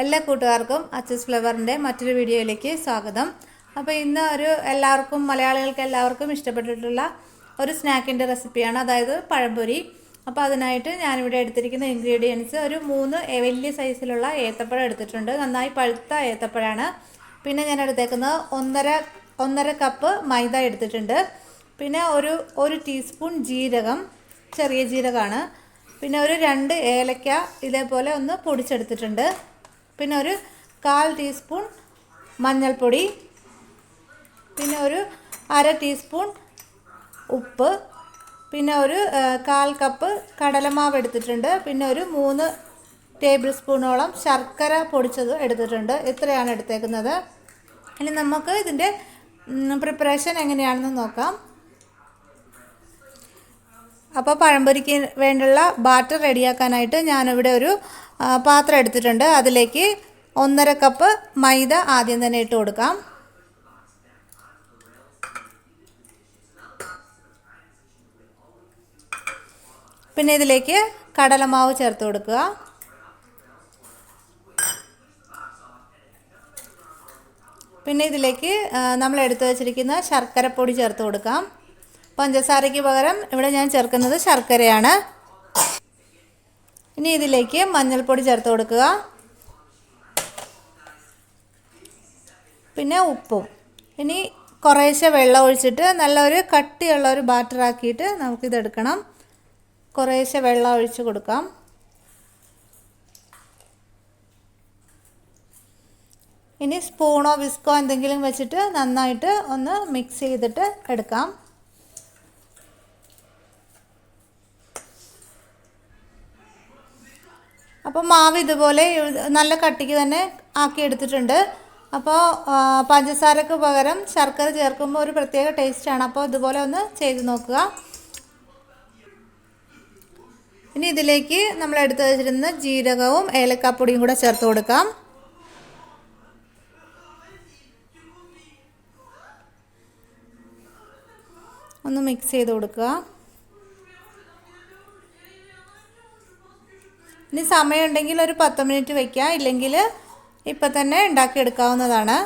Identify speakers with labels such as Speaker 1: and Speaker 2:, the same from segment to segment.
Speaker 1: എല്ലാ കൂട്ടുകാർക്കും അച്ചസ് ഫ്ലവറിന്റെ മറ്റൊരു വീഡിയോയിലേക്ക് സ്വാഗതം. അപ്പോൾ ഇന്ന് ഒരു എല്ലാവർക്കും മലയാളികൾക്ക് എല്ലാവർക്കും ഇഷ്ടപ്പെട്ടിട്ടുള്ള ഒരു സ്നാക്കിന്റെ റെസിപ്പിയാണ്. അതായത് പഴംപൊരി. അപ്പോൾ അതിനായിട്ട് ഞാനിവിടെ എടുത്തിരിക്കുന്ന ഇൻഗ്രീഡിയൻസ് ഒരു മൂന്ന് വലിയ സൈസിലുള്ള ഏത്തപ്പഴം എടുത്തിട്ടുണ്ട്. നന്നായി പഴുത്ത ഏത്തപ്പഴമാണ് പിന്നെ ഞാൻ എടുത്തേക്കുന്നത് ഒന്നര ഒന്നര കപ്പ് മൈദ എടുത്തിട്ടുണ്ട്. പിന്നെ ഒരു ഒരു ടീസ്പൂൺ ജീരകം ചെറിയ ജീരകമാണ്. പിന്നെ ഒരു രണ്ട് ഏലക്ക ഇതേപോലെ ഒന്ന് പൊടിച്ചെടുത്തിട്ടുണ്ട്. പിന്നെ ഒരു കാൽ ടീസ്പൂൺ മഞ്ഞൾപ്പൊടി. പിന്നെ ഒരു അര ടീസ്പൂൺ ഉപ്പ്. പിന്നെ ഒരു കാൽ കപ്പ് കടലമാവ് എടുത്തിട്ടുണ്ട്. പിന്നെ ഒരു മൂന്ന് ടേബിൾ സ്പൂണോളം ശർക്കര പൊടിച്ചത് എടുത്തിട്ടുണ്ട്. ഇത്രയാണ് എടുത്തേക്കുന്നത്. ഇനി നമുക്ക് ഇതിന്റെ പ്രിപ്പറേഷൻ എങ്ങനെയാണെന്ന് നോക്കാം. അപ്പോൾ പഴംപൊരിക്ക് വേണ്ടിയുള്ള ബാറ്റർ റെഡിയാക്കാനായിട്ട് ഞാനിവിടെ ഒരു പാത്രം എടുത്തിട്ടുണ്ട്. അതിലേക്ക് ഒന്നര കപ്പ് മൈദ ആദ്യം തന്നെ ഇട്ട് കൊടുക്കാം. പിന്നെ ഇതിലേക്ക് കടലമാവ് ചേർത്ത് കൊടുക്കുക. പിന്നെ ഇതിലേക്ക് നമ്മൾ എടുത്തു വച്ചിരിക്കുന്ന ശർക്കരപ്പൊടി ചേർത്ത് കൊടുക്കാം. പഞ്ചസാരയ്ക്ക് പകരം ഇവിടെ ഞാൻ ചേർക്കുന്നത് ശർക്കരയാണ്. ഇനി ഇതിലേക്ക് മഞ്ഞൾപ്പൊടി ചേർത്ത് കൊടുക്കുക. പിന്നെ ഉപ്പും. ഇനി കുറേശ്ശെ വെള്ളം ഒഴിച്ചിട്ട് നല്ലൊരു കട്ടിയുള്ള ഒരു ബാറ്ററാക്കിയിട്ട് നമുക്കിതെടുക്കണം കുറേശ്ശെ വെള്ളം ഒഴിച്ച് കൊടുക്കാം. ഇനി സ്പൂണോ വിസ്കോ എന്തെങ്കിലും വെച്ചിട്ട് നന്നായിട്ട് ഒന്ന് മിക്സ് ചെയ്തിട്ട് എടുക്കാം. അപ്പോൾ മാവ് ഇതുപോലെ നല്ല കട്ടിക്ക് തന്നെ ആക്കി എടുത്തിട്ടുണ്ട്. അപ്പോൾ പഞ്ചസാരക്ക് പകരം ശർക്കര ചേർക്കുമ്പോൾ ഒരു പ്രത്യേക ടേസ്റ്റാണ് അപ്പോൾ ഇതുപോലെ ഒന്ന് ചെയ്ത് നോക്കുക. ഇനി ഇതിലേക്ക് നമ്മൾ എടുത്തു വെച്ചിരുന്ന ജീരകവും ഏലക്കാപ്പൊടിയും കൂടെ ചേർത്ത് കൊടുക്കാം. ഒന്ന് മിക്സ് ചെയ്ത് കൊടുക്കുക. ഇനി സമയമുണ്ടെങ്കിൽ ഒരു പത്ത് മിനിറ്റ് വയ്ക്കുക ഇല്ലെങ്കിൽ ഇപ്പം തന്നെ ഉണ്ടാക്കിയെടുക്കാവുന്നതാണ്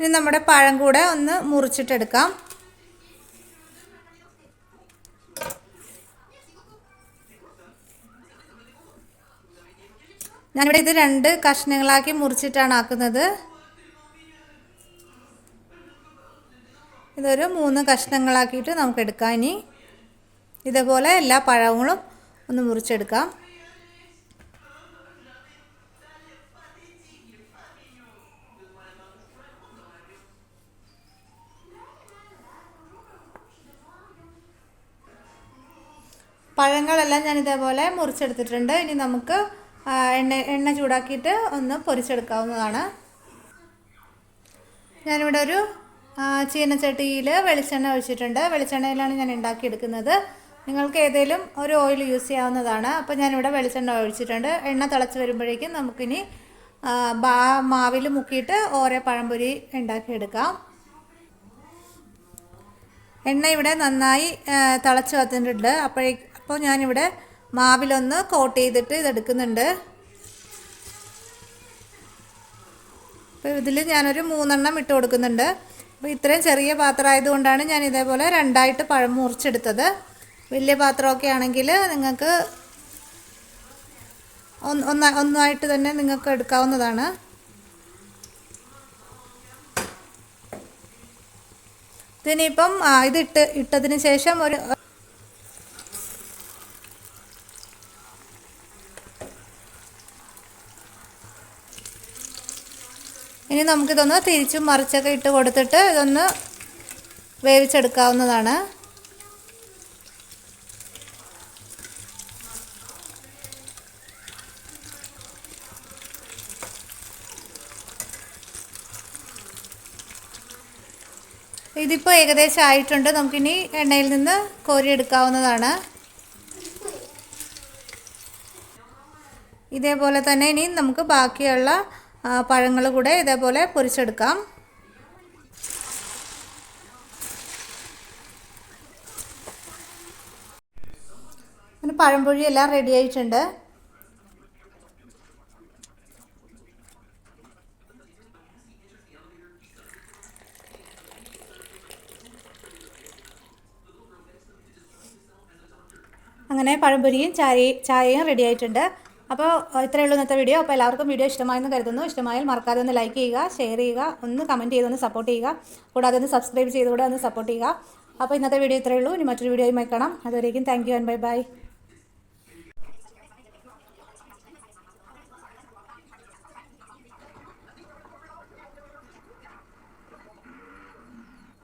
Speaker 1: ഇനി നമ്മുടെ പഴം കൂടെ ഒന്ന് മുറിച്ചിട്ടെടുക്കാം. ഞാനിവിടെ ഇത് രണ്ട് കഷ്ണങ്ങളാക്കി മുറിച്ചിട്ടാണ് ആക്കുന്നത്. ഇതൊരു മൂന്ന് കഷ്ണങ്ങളാക്കിയിട്ട് നമുക്ക് എടുക്കാം ഇനി. ഇതേപോലെ എല്ലാ പഴങ്ങളും ഒന്ന് മുറിച്ചെടുക്കാം. പഴങ്ങളെല്ലാം ഞാൻ ഇതേപോലെ മുറിച്ചെടുത്തിട്ടുണ്ട്. ഇനി നമുക്ക് എണ്ണ എണ്ണ ചൂടാക്കിയിട്ട് ഒന്ന് പൊരിച്ചെടുക്കാവുന്നതാണ്. ഞാനിവിടെ ഒരു ചീനച്ചട്ടിയിൽ വെളിച്ചെണ്ണ ഒഴിച്ചിട്ടുണ്ട്. വെളിച്ചെണ്ണയിലാണ് ഞാൻ ഉണ്ടാക്കിയെടുക്കുന്നത്. നിങ്ങൾക്ക് ഏതെങ്കിലും ഒരു ഓയിൽ യൂസ് ചെയ്യാവുന്നതാണ്. അപ്പോൾ ഞാനിവിടെ വെളിച്ചെണ്ണ ഒഴിച്ചിട്ടുണ്ട്. എണ്ണ തിളച്ച് വരുമ്പോഴേക്കും നമുക്കിനി ബാ മാവിൽ മുക്കിയിട്ട് ഓരോ പഴംപൊരി ഉണ്ടാക്കിയെടുക്കാം. എണ്ണ ഇവിടെ നന്നായി തിളച്ച് വന്നിട്ടുണ്ട്. അപ്പോഴേ അപ്പോൾ ഞാനിവിടെ മാവിലൊന്ന് കോട്ട് ചെയ്തിട്ട് ഇതെടുക്കുന്നുണ്ട്. അപ്പോൾ ഇതിൽ ഞാനൊരു മൂന്നെണ്ണം ഇട്ട് കൊടുക്കുന്നുണ്ട്. അപ്പോൾ ഇത്രയും ചെറിയ പാത്രം ആയതുകൊണ്ടാണ് ഞാൻ ഇതേപോലെ രണ്ടായിട്ട് പഴം മുറിച്ചെടുത്തത്. വലിയ പാത്രമൊക്കെ ആണെങ്കിൽ നിങ്ങൾക്ക് ഒന്ന് ഒന്നായിട്ട് തന്നെ നിങ്ങൾക്ക് എടുക്കാവുന്നതാണ്. ഇതിനിപ്പം ഇതിട്ട് ഇട്ടതിന് ശേഷം ഒരു ഇനി നമുക്കിതൊന്ന് തിരിച്ചും മറിച്ചൊക്കെ ഇട്ട് കൊടുത്തിട്ട് ഇതൊന്ന് വേവിച്ചെടുക്കാവുന്നതാണ്. ഇതിപ്പോൾ ഏകദേശം ആയിട്ടുണ്ട്. നമുക്കിനി എണ്ണയിൽ നിന്ന് കോരിയെടുക്കാവുന്നതാണ്. ഇതേപോലെ തന്നെ ഇനി നമുക്ക് ബാക്കിയുള്ള പഴങ്ങൾ കൂടെ ഇതേപോലെ പൊരിച്ചെടുക്കാം. അങ്ങനെ പഴംപൊഴി എല്ലാം റെഡി ആയിട്ടുണ്ട്. അങ്ങനെ പഴംപൊരിയും ചായ ചായയും റെഡി ആയിട്ടുണ്ട്. അപ്പോൾ ഇത്രയേ ഉള്ളൂ ഇന്നത്തെ വീഡിയോ അപ്പോൾ എല്ലാവർക്കും വീഡിയോ ഇഷ്ടമായെന്ന് കരുതുന്നു. ഇഷ്ടമായാൽ മറക്കാതെ ഒന്ന് ലൈക്ക് ചെയ്യുക ഷെയർ ചെയ്യുക ഒന്ന് കമന്റ് ചെയ്ത് ഒന്ന് സപ്പോർട്ട് ചെയ്യുക. കൂടാതെ ഒന്ന് സബ്സ്ക്രൈബ് ചെയ്തുകൂടെ ഒന്ന് സപ്പോർട്ട് ചെയ്യുക. അപ്പോൾ ഇന്നത്തെ വീഡിയോ ഇത്രയേ ഉള്ളൂ. ഇനി മറ്റൊരു വീഡിയോയുമായി കാണാം. അതുവരേക്കും thank you and bye bye